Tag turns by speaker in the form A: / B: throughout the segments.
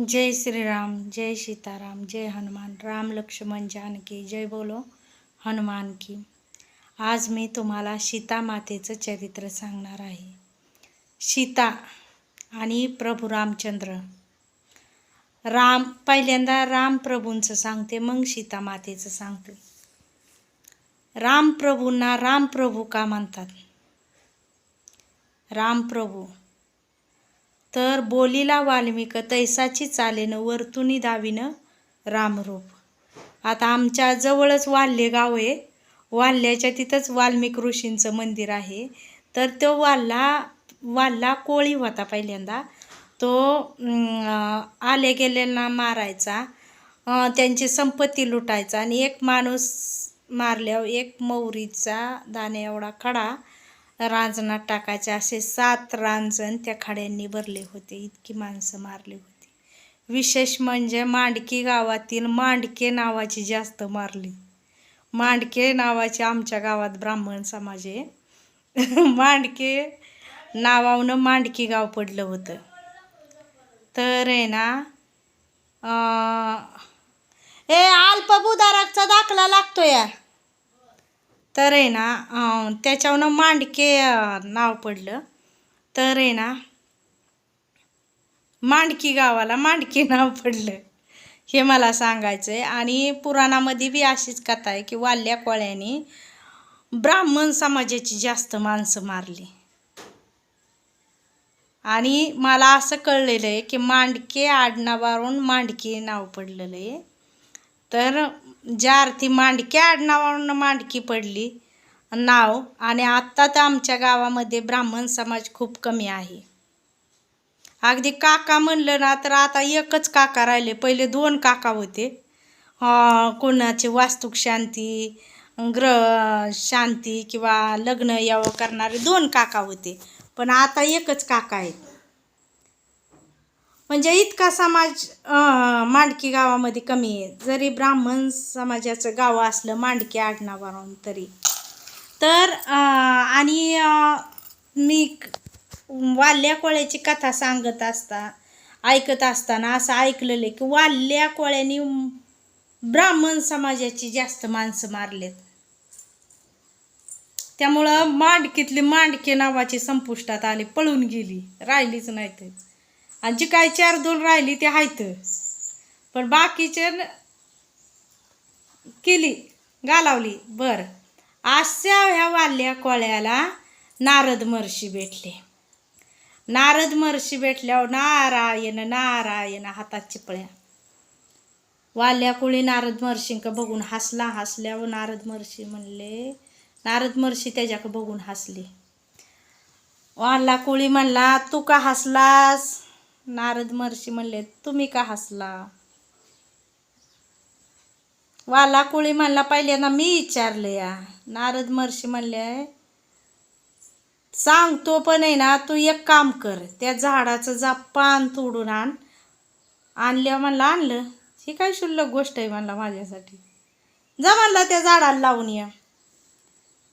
A: जय श्रीराम जय सीताराम जय हनुमान। राम लक्ष्मण जानकी जय बोलो हनुमान की। आज मी तुम्हाला सीता मातेचं चरित्र सांगणार आहे. सीता आणि प्रभू रामचंद्र। राम पहिल्यांदा राम प्रभूंचं सांगते मग सीता मातेचं सांगते। राम प्रभूंना राम प्रभू का म्हणतात? राम प्रभू तर बोलीला वाल्मिक तैसाची चालेनं वरतुनी दावीनं रामरूप. आता आमच्या जवळच वाल्हे गाव आहे. वाल्ह्याच्या तिथंच वाल्मिक ऋषींचं मंदिर आहे. तर तो वाल्हा वाल्हा कोळी होता पहिल्यांदा. तो आले गेलेला मारायचा. त्यांची संपत्ती लुटायचा आणि एक माणूस मारल्यावर एक मौरीचा दाणे एवढा खडा रांजणात टाकायचे असे सात रांजण त्या खड्यांनी भरले होते. इतकी माणसं मारली होती. विशेष म्हणजे मांडकी गावातील मांडके नावाची जास्त मारली. मांडके नावाचे आमच्या गावात ब्राह्मण समाज आहे. मांडके नावावनं मांडकी गाव पडलं होतं. तर आहे ना ए अल्पभूधारकचा दाखला लागतो या तर आहे ना त्याच्यावनं मांडके नाव पडलं. तर आहे ना मांडकी गावाला मांडकी नाव पडलं. हे मला सांगायचं आहे आणि पुराणामध्ये बी अशीच कथा आहे की वाल्या कोळ्याने ब्राह्मण समाजाची जास्त माणसं मारली. आणि मला असं कळलेलं आहे की मांडके आडनावावरून मांडके नाव पडलेलं आहे. तर ज्या अर्थी मांडकी आडनावानं मांडकी पडली. नाव आणि आत्ता तर आमच्या गावामध्ये ब्राह्मण समाज खूप कमी आहे. अगदी काका म्हणलं ना तर आता एकच काका राहिले. पहिले दोन काका होते. अं, कोणाची वास्तुक शांती ग्रह शांती किंवा लग्न यावं करणारे दोन काका होते. पण आता एकच काका आहेत. म्हणजे इतका समाज मांडकी गावामध्ये कमी आहे. जरी ब्राह्मण समाजाचं गाव असलं मांडकी आडनावारून तरी. तर आणि मी वाल्या कोळ्याची कथा सांगत असता ऐकत असताना असं ऐकलेलं आहे की वाल्या कोळ्यानी ब्राह्मण समाजाची जास्त माणसं मारलेत. त्यामुळं मांडकीतली मांडके नावाची संपुष्टात आली पळून गेली राहिलीच नाही तर आणि जी काय चार दोन राहिली ते आहेत पण बाकीचे केली घालावली. बर. अशा ह्या वाल्या कोळ्याला नारद महर्षी भेटले. नारद महर्षी भेटल्यावर नारायण नारायण हातात चिपळ्या. वाल्या कोळी नारद महर्षींक बघून हसला. हसल्यावर नारद महर्षी म्हणले नारद महर्षी त्याच्याक बघून हसले. वाला कोळी म्हणला तू का हसलास? नारद महर्षी म्हणले तुम्ही का हसला? वाला कोळी म्हणला पहिल्यांदा मी विचारले या. नारद महर्षी म्हणले सांगतो पण आहे ना तू एक काम कर त्या झाडाचं जा पान तोडून आण. आणल्या म्हणलं आणलं? ही काय शुल्लक गोष्ट आहे म्हणला माझ्यासाठी. जा म्हणला त्या झाडाला लावून या.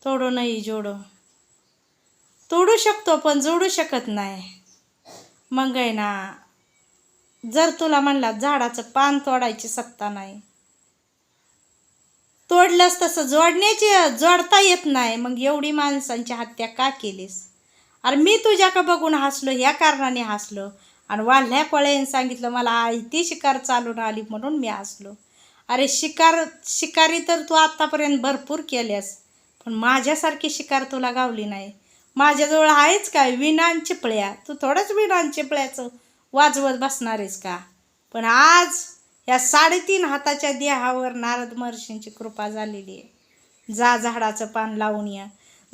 A: तोडू नाही जोडो. तोडू शकतो पण जोडू शकत नाही. मग आहे ना जर तुला म्हणला झाडाचं पान तोडायची सत्ता नाही तोडलंस तसं जोडण्याची जोडता येत नाही मग एवढी माणसांची हत्या का केलीस? अरे मी तुझ्याकडं बघून हसलो ह्या कारणाने हसलो आणि वाढल्या कोळ्याने सांगितलं मला आई ती शिकार चालून आली म्हणून मी हसलो. अरे शिकार शिकारी तर तू आत्तापर्यंत भरपूर केल्यास पण माझ्यासारखी शिकार तुला गावली नाही. माझ्याजवळ आहेच काय? विणान चिपळ्या. तू थोडंच विणान चिपळ्याचं वाजवत बसणार आहेस का? पण आज या साडेतीन हाताच्या देहावर नारद महर्षींची कृपा झालेली आहे. जा झाडाचं पान लावून या.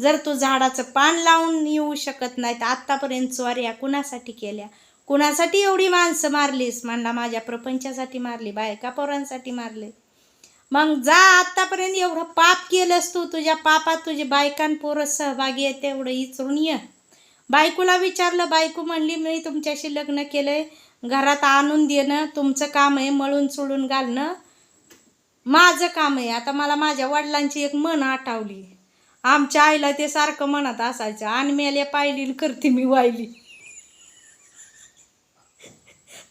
A: जर तू झाडाचं पान लावून येऊ शकत नाही तर आत्तापर्यंत चोऱ्या कुणासाठी केल्या? कुणासाठी एवढी माणसं मारलीस? म्हणला माझ्या प्रपंचासाठी मारली बायका पोरांसाठी मारले. मग जा आत्तापर्यंत एवढं पाप केलंस तू तुझ्या पापात तुझे बायकान पोरं सहभागी आहे तेवढं इचरून ये. बायकोला विचारलं बायको म्हणली मी तुमच्याशी लग्न केलं आहे घरात आणून देणं तुमचं काम आहे मळून चुळून घालणं माझं काम आहे. आता मला माझ्या वडिलांची एक मन आठवली. आमच्या आईला ते सारखं म्हणत असायचं आणि मेल्या पाहिली न करते मी वाहिली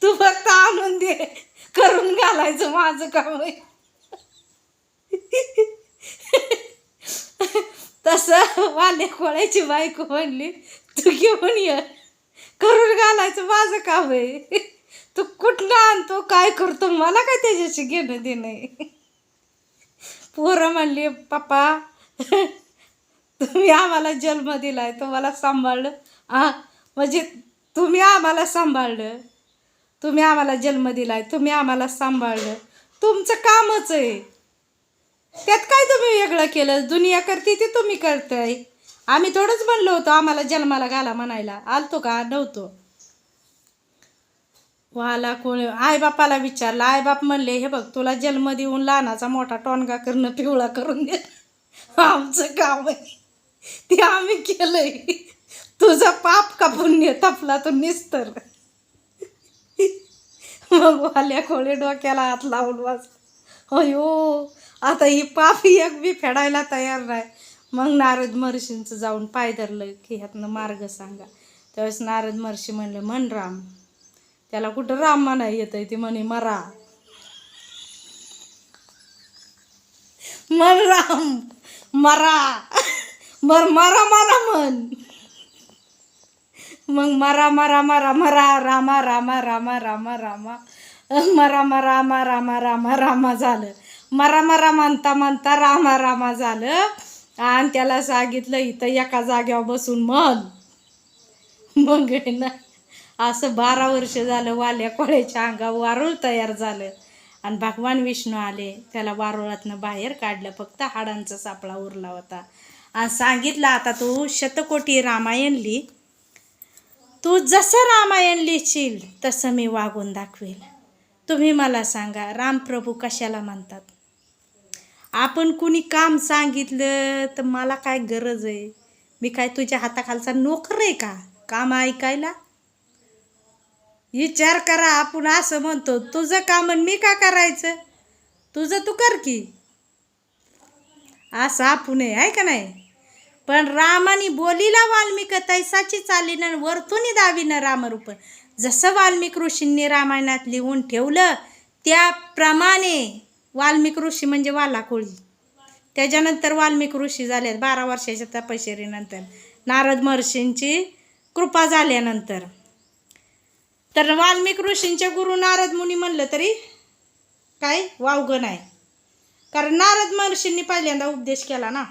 A: तू फक्त आणून दे करून घालायचं माझं काम आहे. तसं वाले कोळ्याची बायको म्हणली तू घेऊन ये. करून घालायचं माझं काम आहे. तू कुठलं आणतो काय करतो मला काय त्याच्याशी घेणं देणं आहे? पोरं म्हणली पप्पा तुम्ही आम्हाला जन्म दिलाय तुम्हाला सांभाळलं. आ म्हणजे तुम्ही आम्हाला सांभाळलं. तुम्ही आम्हाला जन्म दिलाय तुम्ही आम्हाला सांभाळलं. तुमचं कामच आहे. त्यात काय तुम्ही वेगळं केलं? दुनिया करते ते तुम्ही करताय. आम्ही थोडंच म्हणलो होतो आम्हाला जन्माला घाला म्हणायला. आलतो का? नव्हतो. वाला कोण? आईबापाला विचारलं. आई बाप म्हणले हे बघ तुला जन्म देऊन लहानाचा मोठा टोनगा करणं पिवळा करून दे आमचं काम आहे. ते आम्ही केलंय. तुझं पाप का पुण्य तपला तो निस्तर. मग वाल्या कोळे डोक्याला हात लावून वाच अयो आता ही पाप एक बी फेडायला तयार नाही मग नारद महर्षींचं जाऊन पाय धरलं की ह्यातनं मार्ग सांगा. त्यावेळेस नारद महर्षी म्हणलं म्हण राम. त्याला कुठं राम म्हणा आहे ती म्हणे मरा. म्हण राम मरा. मर मरा मरा म्हण. मग मरा मरा मरा मरा रामा रामा रामा रामा रामा. मरा मरा रामा रामा रामा रामा झालं. मरा मरा म्हणता म्हणता रामा रामा झालं. आणि त्याला सांगितलं इथं एका जाग्यावर बसून म्हण. मग ना असं बारा वर्ष झालं वाल्या कोळ्याच्या अंगावर वारूळ तयार झालं. आणि भगवान विष्णू आले. त्याला वारुळातनं बाहेर काढलं. फक्त हाडांचा सापळा उरला होता. आणि सांगितलं आता तू शतकोटी रामायण लिही तू जसं रामायण लिहिशील तसं मी वागून दाखवेल. तुम्ही मला सांगा रामप्रभू कशाला म्हणतात? आपण कुणी काम सांगितलं तर मला काय गरज आहे? मी काय तुझ्या हाताखालचा नोकर आहे का? काम ऐकायला? विचार करा आपण असं म्हणतो तुझं काम आणि मी का करायचं? तुझं तू कर की. असं आपण आहे का नाही? पण रामाने बोलीला वाल्मिक तैसाची चालीन आणि वरतून दावीनं रामरूप. जसं वाल्मिक ऋषींनी रामायणात लिहून ठेवलं त्याप्रमाणे वाल्मिक ऋषी म्हणजे वालाकोळी त्याच्यानंतर वाल्मिक ऋषी झाल्यात बारा वर्षाच्या तपश्चरीनंतर नारद महर्षींची कृपा झाल्यानंतर. तर वाल्मिक ऋषींचे गुरु नारद मुनी म्हणलं तरी काय वावगं नाही. कारण नारद महर्षींनी पहिल्यांदा उपदेश केला ना.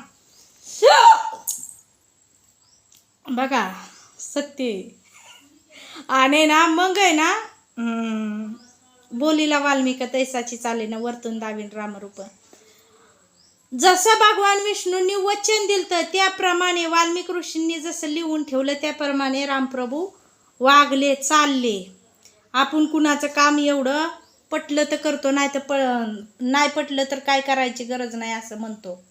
A: बघा सत्य आणि ना मग आहे ना बोलीला वाल्मिक तैसाची चाले ना वरतून दावीन रामरूप. जसं भगवान विष्णूंनी वचन दिलं तर त्याप्रमाणे वाल्मिक ऋषींनी जसं लिहून ठेवलं त्याप्रमाणे रामप्रभू वागले चालले. आपण कुणाचं काम एवढं पटलं तर करतो नाही तर प नाही पटलं तर काय करायची गरज नाही असं म्हणतो.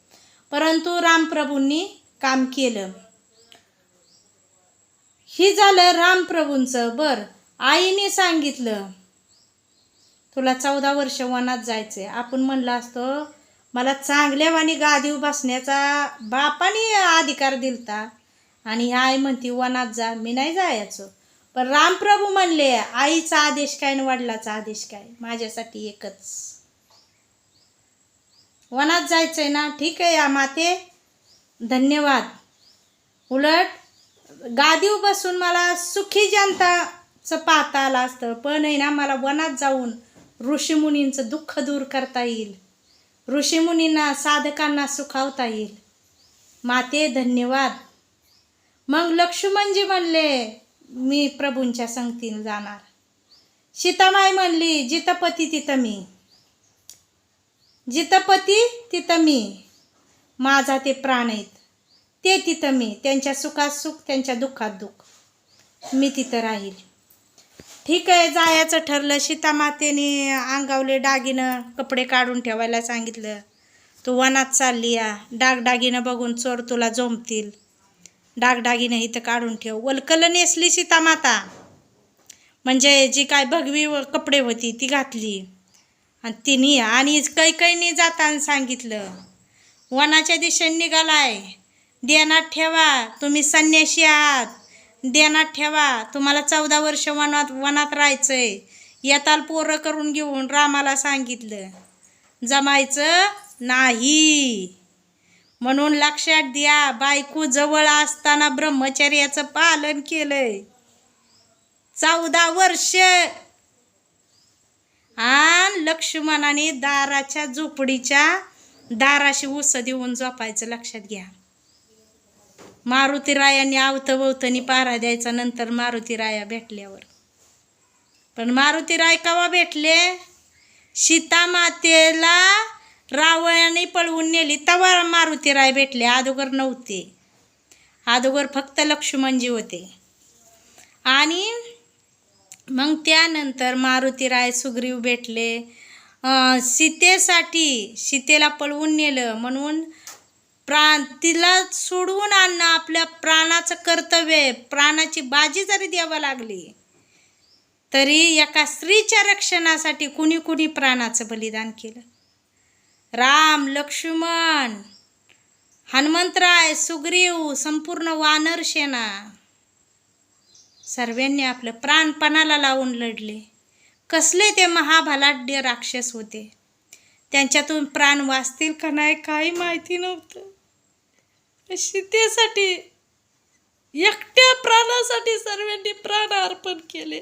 A: परंतु रामप्रभूंनी काम केलं. ही झालं रामप्रभूंचं. बर आईने सांगितलं तुला चौदा वर्ष वनात जायचंय. आपण म्हणलं असतो मला चांगल्या गादीव बसण्याचा बापाने अधिकार दिलता. आणि आई म्हणती वनात जा मी नाही जायचो. पण रामप्रभू म्हणले आईचा आदेश काय आणि वडिलाचा आदेश काय? माझ्यासाठी एकच. वनात जायचंय ना? ठीक आहे या माते. धन्यवाद. उलट गादीव बसून मला सुखी जनताचं पाहता आलं असतं. पण आहे ना मला वनात जाऊन ऋषीमुनींचं दुःख दूर करता येईल. ऋषीमुनींना साधकांना सुखावता येईल. माते धन्यवाद. मग लक्ष्मणजी म्हणले मी प्रभूंच्या संगतीनं जाणार. सीतामाई म्हणली जितपती तिथं मी. जितपती तिथं मी. माझा ते प्राण आहेत. ते तिथं मी. त्यांच्या सुखात सुख त्यांच्या दुःखात दुःख. मी तिथं राहील. ठीक आहे जायचं ठरलं. सीतामातेने अंगावले डागिनं कपडे काढून ठेवायला सांगितलं. तू वनात चालली या. डागडागिनं बघून चोर तुला जोमतील. डागडागिनं इथं काढून ठेव. वलकलं नेसली सीतामाता. म्हणजे जी काय भगवी व- कपडे होती ती घातली. आणि तिने आणि कैकईने जाताना सांगितलं. वनाच्या दिशेने निघालाय. ध्यानात ठेवा. तुम्ही संन्याशी आहात. देनात ठेवा. तुम्हाला चौदा वर्ष वनात वनात राहायचंय. येताल पोरं करून घेऊन रामाला सांगितलं जमायचं नाही. म्हणून लक्षात द्या बायको जवळ असताना ब्रह्मचर्याचं पालन केलंय. चौदा वर्ष. आणि लक्ष्मणाने दाराच्या झोपडीच्या दाराशी उस देऊन झोपायचं लक्षात घ्या. मारुतीरायांनी आवतभोवतनी पारा द्यायचा नंतर मारुतीराया भेटल्यावर. पण मारुती राय केव्हा भेटले? सीता मातेला रावणाने पळवून नेली तव्हा मारुती राय भेटले. अदोगर नव्हते. अगोदर फक्त लक्ष्मणजी होते. आणि मग त्यानंतर मारुती राय सुग्रीव भेटले. सीतेसाठी सीतेला पळवून नेलं म्हणून प्राण तिला सोडवून आणणं आपल्या प्राणाचं कर्तव्य आहे. प्राणाची बाजी जरी द्यावं लागली तरी एका स्त्रीच्या रक्षणासाठी कुणी कुणी प्राणाचं बलिदान केलं? राम लक्ष्मण हनुमंतराय सुग्रीव संपूर्ण वानर सेना सर्वांनी आपलं प्राणपणाला लावून लढले. कसले ते महाभलाढ्य राक्षस होते? त्यांच्यातून प्राण वाचतील का नाही काही माहिती नव्हतं. सीतेसाठी एकट्या प्राणासाठी सर्वांनी प्राण अर्पण केले.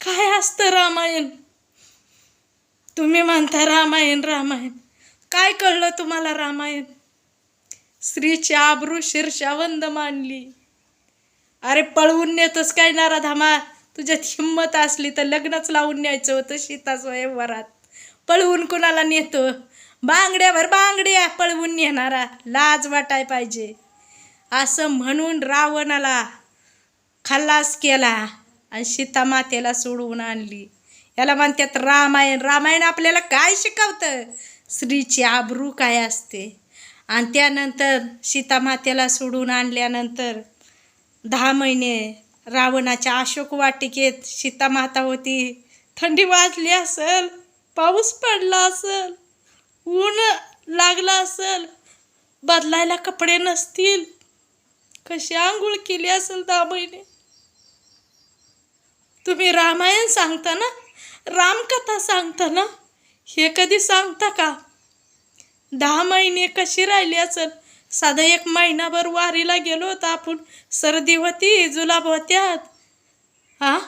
A: काय असतं रामायण? तुम्ही म्हणता रामायण रामायण. काय कळलं तुम्हाला रामायण? स्त्रीची आबरू शीर्षावंद मानली. अरे पळवून नेतच काय नारा धामा तुझ्यात हिंमत असली तर लग्नच लावून न्यायचं होतं सीता स्वयंवरात. पळवून कुणाला नेतो? बांगड्याभर बांगड्या पळवून नेणारा लाज वाटाय पाहिजे. असं म्हणून रावणाला खल्लास केला आणि सीता मातेला सोडवून आणली. याला म्हणतात रामायण. रामायण आपल्याला काय शिकवतं? स्त्रीची आबरू काय असते? आणि त्यानंतर सीता मातेला सोडून आणल्यानंतर दहा महिने रावणाच्या अशोक वाटिकेत सीता माता होती. थंडी वाजली असेल पाऊस पडला असेल. ऊन लागलं असेल बदलायला कपडे नसतील. कशी आंघोळ केली असेल दहा महिने? तुम्ही रामायण सांगता ना? रामकथा सांगता ना? हे कधी सांगता का? दहा महिने कशी राहिली असेल? साधा एक महिनाभर वारीला गेलो होतो आपण. सर्दी होती जुलाब होत्यात. हा?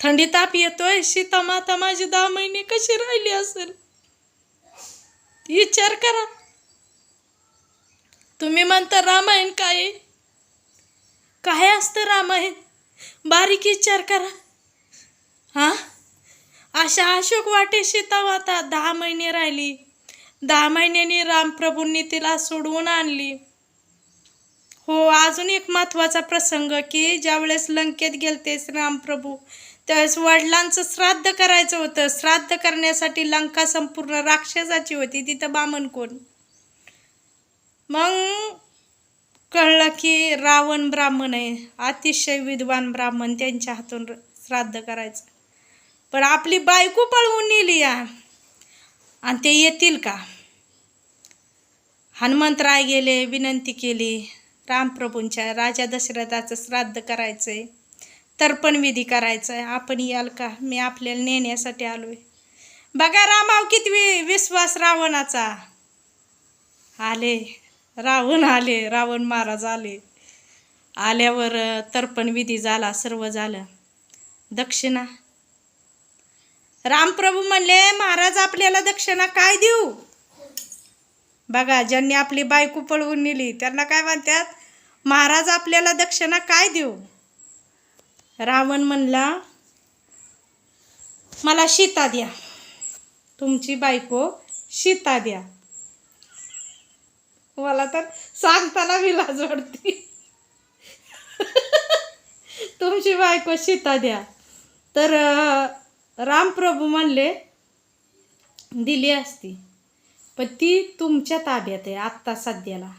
A: थंडी ताप येतोय शीतमा माता माझी दहा महिने कशी राहिली असेल? विचार करा. तुम्ही म्हणता रामायण काय काय असतं रामायण? बारीक विचार करा. हा? अशा अशोक वाटे सीता दहा महिने राहिली. दहा महिन्यांनी रामप्रभूंनी तिला सोडवून आणली. हो अजून एक महत्त्वाचा प्रसंग की ज्यावेळेस लंकेत गेलतेस रामप्रभू त्यावेळेस वडिलांचं श्राद्ध करायचं होतं. श्राद्ध करण्यासाठी लंका संपूर्ण राक्षसाची होती. तिथं बामण कोण? मग कळलं की रावण ब्राह्मण आहे. अतिशय विद्वान ब्राह्मण त्यांच्या हातून श्राद्ध करायचं. पण आपली बायको पळवून नेली या. आणि ते येतील का? हनुमंतराय गेले विनंती केली. रामप्रभूंच्या राजा दशरथाचं श्राद्ध करायचं आहे तर्पणविधी करायचं आहे आपण याल का? मी आपल्याला नेण्यासाठी आलो आहे बघा रामाव किती वि- विश्वास रावणाचा. आले. रावण आले. रावण महाराज आले. आल्यावर तर्पणविधी झाला सर्व झालं. दक्षिणा. रामप्रभू म्हणले महाराज आपल्याला दक्षिणा काय देऊ? बघा ज्यांनी आपली बायको पळवून नेली त्यांना काय म्हणतात? महाराज आपल्याला दक्षिणा काय देऊ? रावण म्हणला मला सीता द्या. तुमची बायको सीता द्या. मला तर सांगताना मी लाज वाटते तुमची बायको सीता द्या. तर रामप्रभू म्हणले दिली असती. पण ती तुमच्या ताब्यात आहे आत्ता सध्याला.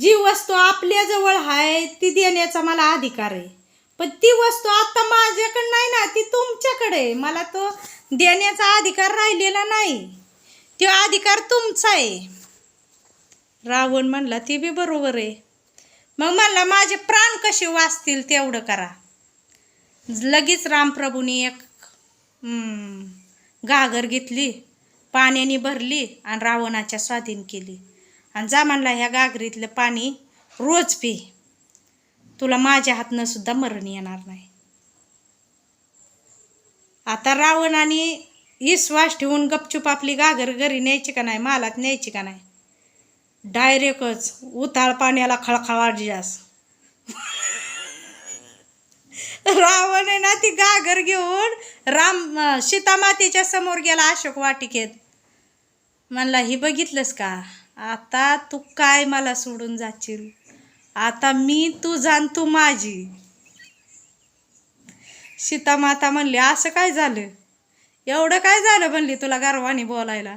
A: जी वस्तू आपल्याजवळ आहे ती देण्याचा मला अधिकार आहे. पण ती वस्तू आता माझ्याकडे नाही ना ती तुमच्याकडे मला तो देण्याचा अधिकार राहिलेला नाही. तो अधिकार तुमचा आहे. रावण म्हणला ते बी बरोबर आहे. मग म्हणला माझे प्राण कसे वाचतील तेवढं करा. लगेच रामप्रभूने एक घागर घेतली पाण्याने भरली आणि रावणाच्या स्वाधीन केली. आणि जा म्हणला ह्या गागरीतलं पाणी रोज पी. तुला माझ्या हातनं सुद्धा मरण येणार नाही. आता रावणाने विश्वास ठेवून गपचूप आपली गागर घरी न्यायची का नाही मालात न्यायची का नाही? डायरेक्टच उताळ पाण्याला खळखळाट जास. रावण आहे ना ती गागर घेऊन राम सीतामातेच्या समोर गेला अशोक वाटिकेत. म्हणला ही बघितलंस का? आता तू काय मला सोडून जाशील? आता मी तू जाण तू माझी. सीतामाता म्हणली असं काय झालं? एवढं काय झालं म्हणली तुला गर्वाने बोलायला?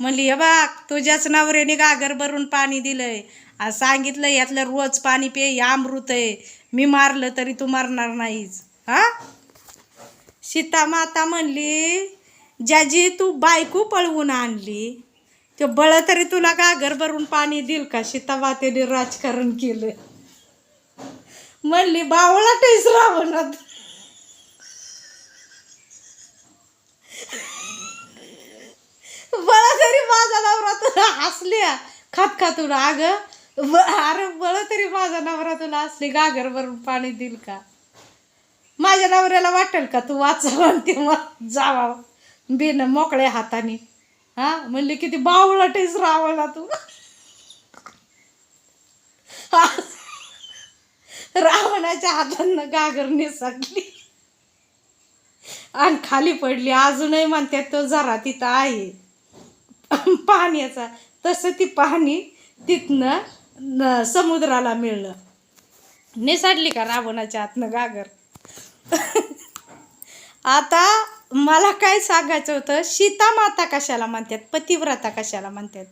A: म्हणली हे बाग तुझ्याच नवऱ्याने गागर भरून पाणी दिलंय. आज सांगितलं यातलं रोज पाणी पे हे अमृत आहे. मी मारलं तरी तू मारणार नाहीस. हा? सीतामाता म्हणली ज्याची तू बायको पळवून आणली ते बळ तरी तुला गागर भरून पाणी देईल का? सीतामातेने राजकारण केलं. म्हणली बावळा टेस रावणात. बळ तरी माझा नवरा तुला हसल्या. खात खात तुला अगं. ब- अरे बळ तरी माझा नवरा तुला हसली. गागर भरून पाणी देईल का? माझ्या नवऱ्याला वाटेल का तू वाचावा आणि तेव्हा जावा बिन मोकळ्या हाताने. हा? म्हणले किती बावळटेच रावला तू. रावणाच्या हातानं गागर निसटली आणि खाली पडली. अजूनही म्हणतात तो जरा तिथं आहे. पाण्याचा. तसं ती पाणी तिथनं न- समुद्राला मिळलं. निसाडली का रावणाच्या हातनं गागर आता मला काय सांगायचं होतं? सीता माता कशाला म्हणतात? पतिव्रता कशाला म्हणतात?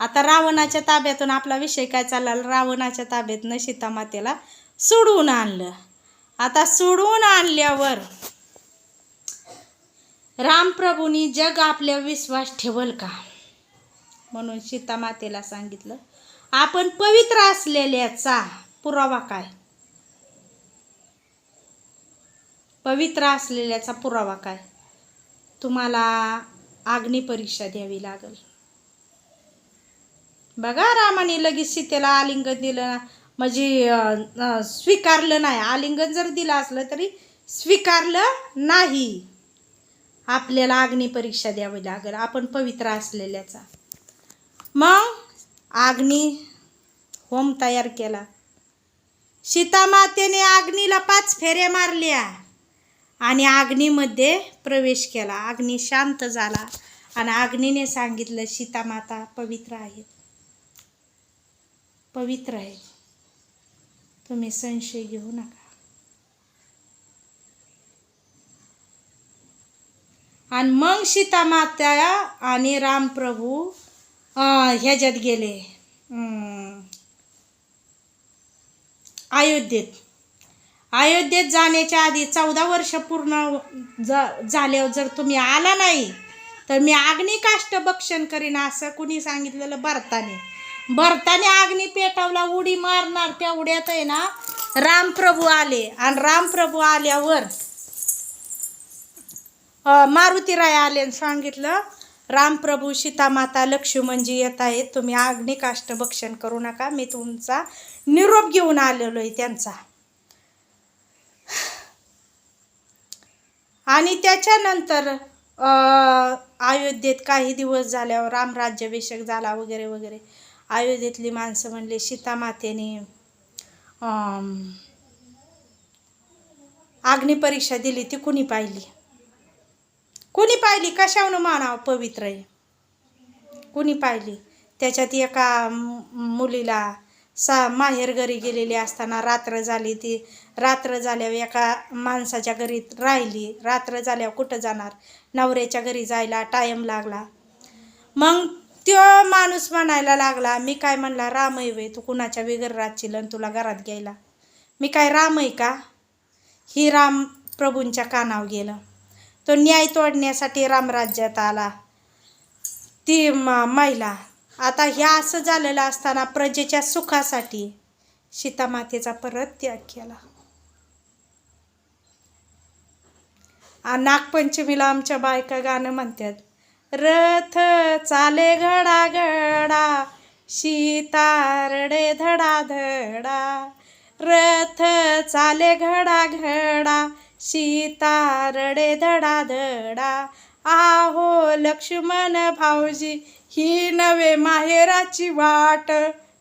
A: आता रावणाच्या ताब्यातून आपला विषय काय चालला? रावणाच्या ताब्यातनं सीतामातेला सोडवून आणलं. आता सोडवून आणल्यावर रामप्रभूंनी जग आपल्या विश्वास ठेवल का? म्हणून सीतामातेला सांगितलं आपण पवित्र असलेल्याचा पुरावा काय? पवित्र असलेल्याचा पुरावा काय? तुम्हाला अग्निपरीक्षा द्यावी लागल. बघा रामाने लगेच सीतेला आलिंगन दिलं. म्हणजे स्वीकारलं नाही. आलिंगन जर दिलं असलं तरी स्वीकारलं नाही. आपल्याला अग्नी परीक्षा द्यावी लागेल. आपण पवित्र असलेल्याचा. मग अग्नी होम तयार केला. सीतामातेने अग्नीला पाच फेऱ्या मारल्या. आणि अग्नीमध्ये प्रवेश केला. अग्नी शांत झाला आणि अग्नीने सांगितलं सीतामाता पवित्र आहेत. पवित्र आहे. तुम्ही संशय घेऊ नका. आणि मग सीतामाता आणि रामप्रभू अं, ह्याच्यात गेले. अं, अयोध्येत. अयोध्येत जाण्याच्या आधी चौदा वर्ष पूर्ण ज झाल्यावर जर तुम्ही आला नाही तर मी अग्निकाष्ट भक्षण करीन असं कुणी सांगितलेलं? भरताने. भरताने अग्नी पेटवला उडी मारणार तेवढ्यात आहे ना रामप्रभू आले. आणि रामप्रभू आल्यावर मारुती मारुतीराय आले सांगितलं रामप्रभू सीतामाता लक्ष्मणजी येत आहेत. तुम्ही अग्निकाष्ट भक्षण करू नका. मी तुमचा निरोप घेऊन आलेलो आहे त्यांचा. आणि त्याच्यानंतर अयोध्येत काही दिवस झाल्यावर रामराज्याभिषेक झाला वगैरे वगैरे. अयोध्येतली माणसं म्हणले सीतामातेने अग्निपरीक्षा दिली ती कुणी पाहिली? कुणी पाहिली? कशावनं मानावं पवित्र आहे? कुणी पाहिली? त्याच्यात एका मुलीला सा माहेर घरी गेलेली असताना रात्र झाली ती रात्र झाल्यावर एका माणसाच्या घरी राहिली. रात्र झाल्यावर कुठं जाणार? नवऱ्याच्या घरी जायला टाईम लागला. मग तो माणूस म्हणायला लागला मी काय म्हणला राम आहे वे तू कुणाच्या बिगर राहशील आणि तुला घरात घ्यायला? मी काय राम आहे का? ही राम प्रभूंच्या कानावर गेलं. तो न्याय तोडण्यासाठी रामराज्यात आला. ती म महिला आता ह्या असं झालेलं असताना प्रजेच्या सुखासाठी सीतामातेचा परत त्याग केला. नागपंचमीला आमच्या बायका गाणं म्हणतात रथ चाले घडा घडा सीतारडे धडा धडा रथ चाले घडा घडा सीतारडे धडा धडा आहो लक्ष्मण भाऊजी ही नवे माहेराची वाट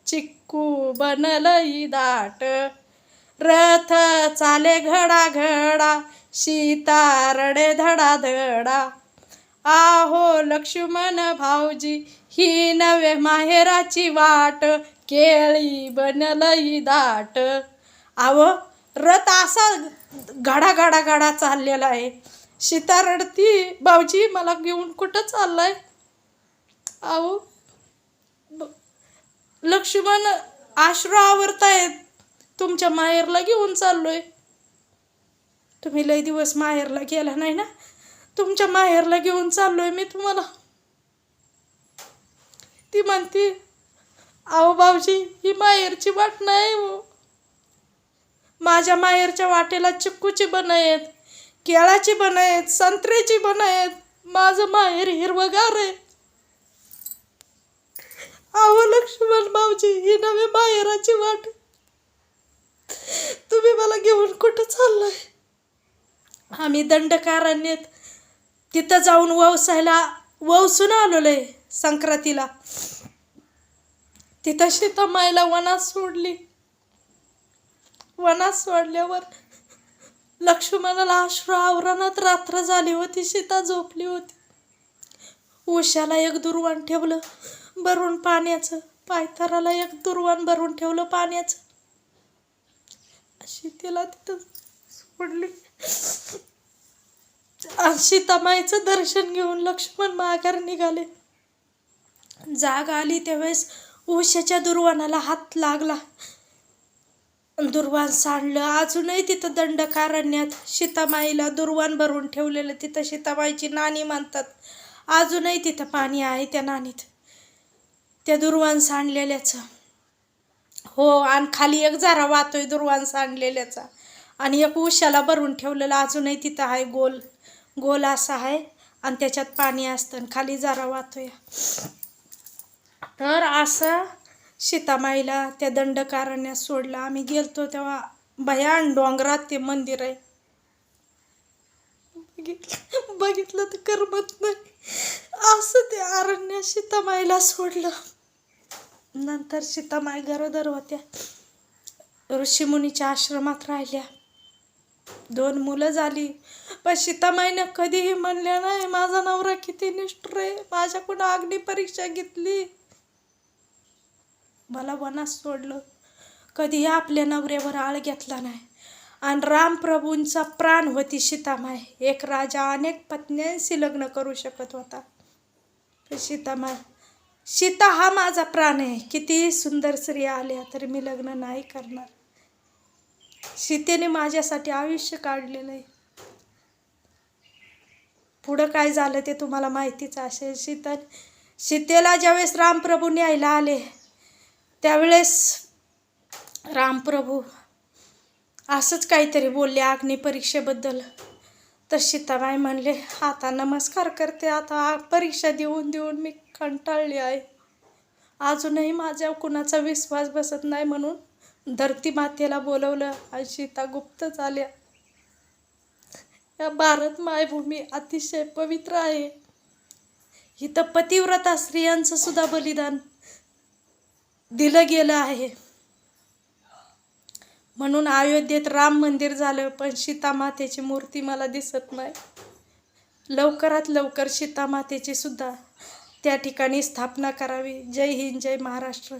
A: चिक्कू बनलई दाट. रथ चाले घडा घडा सीता रडे धडा धडा आहो लक्ष्मण भाऊजी ही नवे माहेराची वाट केळी बनलई दाट. आव रथ असा घडा घडा घडा चाललेला आहे. सीता रडती भाऊजी मला घेऊन कुठं चाललाय? अहो लक्ष्मण आश्रू आवरतायत. तुमच्या माहेरला घेऊन चाललोय. तुम्ही लय दिवस माहेरला गेला नाही ना? तुमच्या माहेरला घेऊन चाललोय मी तुम्हाला. ती म्हणते अहो भाऊजी ही माहेरची वाट नाही हो. माझ्या माहेरच्या वाटेला चिक्कूची बन आहेत केळाची बन आहेत संत्र्याची बन आहेत. माझं माहेर हिरवगार आहे. अहो लक्ष्मण भाऊजी ही नवे माहेराची वाट. तुम्ही मला घेऊन कुठं चाललाय? आम्ही दंडकारण्यात तिथं जाऊन ववसायला ववसून आलेलो आहे संक्रांतीला. तिथं शेतामायला वनात सोडली. वनात सोडल्यावर लक्ष्मणाला अश्रू आवरणात रात्र झाली होती सीता झोपली होती. उशाला एक दुर्वाण ठेवलं. भरून पाण्याचं. पायथराला एक दुर्वान भरून ठेवलं पाण्याचं. अशी तिला तिथं सोडली. सीतामाईचं दर्शन घेऊन लक्ष्मण माघार निघाले. जाग आली त्यावेळेस उशाच्या दुर्वानाला हात लागला. दुर्वान सांडलं अजूनही तिथं दंडकारण्यात सीतामाईला दुर्वान भरून ठेवलेलं तिथं सीतामाईची नाणी मानतात. अजूनही तिथं पाणी आहे त्या नाणीत त्या दुर्वान सांडलेल्याचं. हो आणि खाली एक जरा वाहतोय दुर्वान सांडलेल्याचा. आणि एक उशाला भरून ठेवलेला अजूनही तिथं आहे गोल गोल असा आहे. आणि त्याच्यात पाणी असतं आणि खाली जरा वाहतोय. तर असं सीतामाईला त्या दंडकारण्यात सोडलं. आम्ही गेलतो तेव्हा भयान डोंगरात ते मंदिर आहे. बघितलं बघितलं तर करमत नाही. असं ते अरण्य सीतामाईला सोडलं. नंतर सीतामाई गरोदर होत्या. ऋषीमुनीच्या आश्रमात राहिल्या. दोन मुलं झाली. पण सीतामाईनं कधीही म्हणल्या नाही माझा नवरा किती निष्ठुर आहे. माझ्याकडून अग्नी परीक्षा घेतली. मला वनात सोडलं. कधीही आपल्या नवऱ्यावर आळ घेतला नाही. आणि रामप्रभूंचा प्राण होती सीतामाय. एक राजा अनेक पत्न्यांशी लग्न करू शकत होता. तर सीतामाई सीता हा माझा प्राण आहे. किती सुंदर स्त्रिया आल्या तरी मी लग्न नाही करणार. सीतेने माझ्यासाठी आयुष्य काढलेलं आहे. पुढं काय झालं ते तुम्हाला माहितीच असेल. सीता सीतेला ज्यावेळेस रामप्रभू न्यायला आले त्यावेळेस रामप्रभू असंच काहीतरी बोलले अग्निपरीक्षेबद्दल तर सीताबाई म्हणले आता नमस्कार करते आता परीक्षा देऊन देऊन मी कंटाळली आहे. अजूनही माझ्या कुणाचा विश्वास बसत नाही म्हणून धरती मातेला बोलवलं आणि सीता गुप्त झाल्या. या भारत मायभूमी अतिशय पवित्र आहे. इथं पतिव्रता स्त्रियांचं सुद्धा बलिदान दिलं गेलं आहे. म्हणून अयोध्येत राम मंदिर झालं पण सीतामातेची मूर्ती मला दिसत नाही. लवकरात लवकर सीतामातेची सुद्धा त्या ठिकाणी स्थापना करावी. जय हिंद जय महाराष्ट्र.